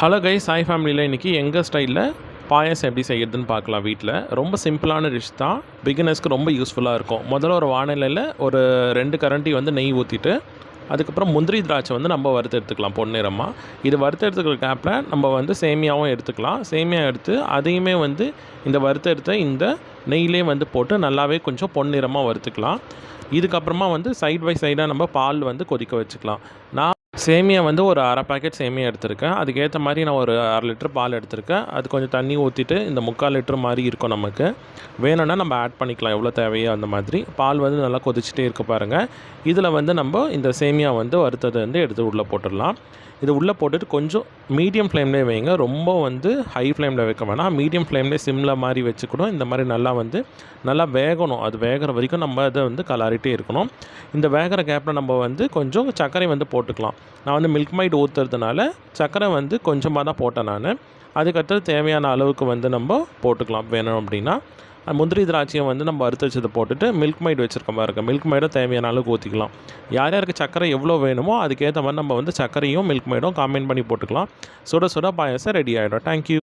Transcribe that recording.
Hello கை சாய் ஃபேமிலியில் இன்றைக்கி எங்கள் ஸ்டைலில் பாயாசம் எப்படி செய்யறதுன்னு பார்க்கலாம் வீட்டில் ரொம்ப சிம்பிளான டிஷ் தான். பிகினர்ஸ்க்கு ரொம்ப யூஸ்ஃபுல்லாக இருக்கும். முதல்ல ஒரு வானிலையில் ஒரு ரெண்டு கரண்டி வந்து நெய் ஊற்றிட்டு அதுக்கப்புறம் முந்திரி திராட்சை வந்து நம்ம வறுத்து எடுத்துக்கலாம் பொன்னிறமாக இது வறுத்து எடுத்துக்கிற கேப்பில் நம்ம வந்து சேமியாவும் எடுத்துக்கலாம். சேமியா எடுத்து அதையுமே வந்து இந்த வறுத்து எடுத்த இந்த நெய்லேயே வந்து போட்டு நல்லாவே கொஞ்சம் பொன்னிறமாக வறுத்துக்கலாம். இதுக்கப்புறமா வந்து சைட் பை சைடாக நம்ம பால் வந்து கொதிக்க வச்சுக்கலாம். நான் சேமியா வந்து ஒரு அரை பேக்கெட் சேமியா எடுத்திருக்கேன். அதுக்கேற்ற மாதிரி நான் ஒரு அரை லிட்டர் பால் எடுத்திருக்கேன். அது கொஞ்சம் தண்ணி ஊற்றிட்டு இந்த முக்கால் லிட்டர் மாதிரி இருக்கும் நமக்கு. வேணும்னா நம்ம ஆட் பண்ணிக்கலாம். எவ்வளோ தேவையோ அந்த மாதிரி. பால் வந்து நல்லா கொதிச்சுட்டே இருக்க பாருங்கள் இதில் வந்து நம்ம இந்த சேமியா வந்து வறுத்ததை வந்து எடுத்து உள்ளே போட்டுடலாம். இது உள்ளே போட்டுட்டு கொஞ்சம் மீடியம் ஃப்ளேம்லேயே வைங்க. ரொம்ப வந்து ஹை ஃப்ளேமில் வைக்க வேணாம். மீடியம் ஃப்ளேம்லேயே சிம்மில் மாதிரி வச்சுக்கணும். இந்த மாதிரி நல்லா வந்து நல்லா வேகணும். அது வேகிற வரைக்கும் நம்ம அதை வந்து கலாரிட்டே இருக்கணும். இந்த வேகிற கேப்பில் நம்ம வந்து கொஞ்சம் சர்க்கரை வந்து போட்டுக்கலாம். நான் வந்து மில்க் மைட் ஊற்றுறதுனால சர்க்கரை வந்து கொஞ்சமாக தான் போட்டேன் நான். அதுக்கடுத்து தேவையான அளவுக்கு வந்து நம்ம போட்டுக்கலாம். வேணும் அப்படின்னா. முந்திரி திராட்சையை வந்து நம்ம அறுத்து வச்சதை போட்டுட்டு மில்க் மைட் வச்சுருக்க மாதிரி இருக்குது மில்க் மைடும் தேவையான அளவுக்கு ஊற்றிக்கலாம் யார் யாருக்கு சர்க்கரை எவ்வளோ வேணுமோ அதுக்கேற்ற மாதிரி நம்ம வந்து சர்க்கரையும் மில்க் மைடும் காம்பைன் பண்ணி போட்டுக்கலாம். சுட சுட பாயாசம் ரெடி ஆகிடும் தேங்க்யூ